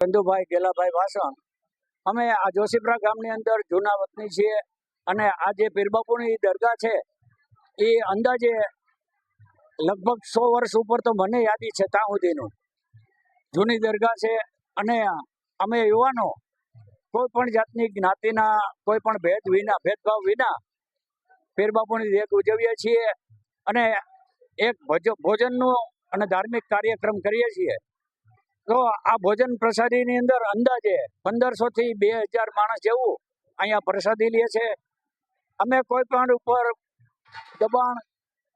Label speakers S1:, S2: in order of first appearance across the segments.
S1: ચંદુભાઈ ગેલાભાઈ વાસણ. અમે આ જોશીપરા ગામની અંદર જૂના વતની છીએ અને આ જે પીરબાપુની દરગાહ છે, એ અંદાજે લગભગ સો વર્ષ ઉપર તો મને યાદી છે ત્યાં સુધીનું. જૂની દરગાહ છે અને અમે યુવાનો કોઈ પણ જાતની જ્ઞાતિના, કોઈ પણ ભેદ વિના, ભેદભાવ વિના પીરબાપુની દેખ ઉજવીએ છીએ અને એક ભોજ- ભોજનનો અને ધાર્મિક કાર્યક્રમ કરીએ છીએ. તો આ ભોજન પ્રસાદીની અંદર અંદાજે પંદરસો થી બે હજાર માણસ જેવું અહીંયા પ્રસાદી લે છે. અમે કોઈ પણ ઉપર દબાણ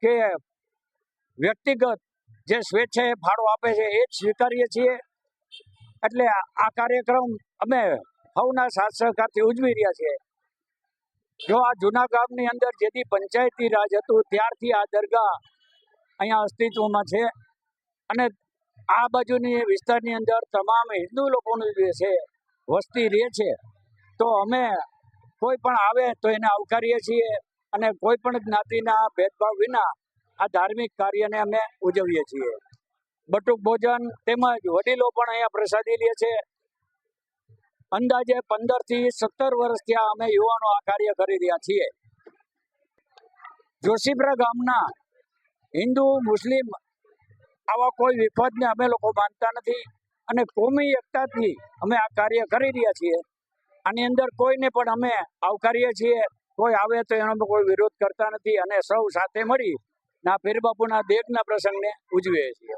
S1: કે વ્યક્તિગત જે સ્વેચ્છાએ ફાળો આપે છે એ જ સ્વીકારીએ છીએ. એટલે આ કાર્યક્રમ અમે સૌના સાથ સહકારથી ઉજવી રહ્યા છીએ. જો આ જૂના ગામની અંદર જેથી પંચાયતી રાજ હતું ત્યારથી આ દરગાહ અહીંયા અસ્તિત્વમાં છે. અને આ બાજુની વિસ્તારની અંદર તમામ હિન્દુ લોકોનું જે છે, વસ્તી રહે છે. તો અમે કોઈ પણ આવે તો એને આવકારીએ છીએ અને કોઈ પણ જ્ઞાતિના ભેદભાવ વિના આ ધાર્મિક કાર્યને અમે ઉજવીએ છીએ. બટુક ભોજન તેમજ વડીલો પણ અહીંયા પ્રસાદી લે છે. અંદાજે પંદરથી સત્તર વર્ષ ત્યાં અમે યુવાનો આ કાર્ય કરી રહ્યા છીએ. જોશીપરા ગામના હિન્દુ, મુસ્લિમ આવા કોઈ વિવાદને અમે લોકો માનતા નથી અને કોમી એકતાથી અમે આ કાર્ય કરી રહ્યા છીએ. આની અંદર કોઈને પણ અમે આવકારીએ છીએ. કોઈ આવે તો એનો કોઈ વિરોધ કરતા નથી અને સૌ સાથે મળી ના પીર બાપુના દેખના પ્રસંગને ઉજવીએ છીએ.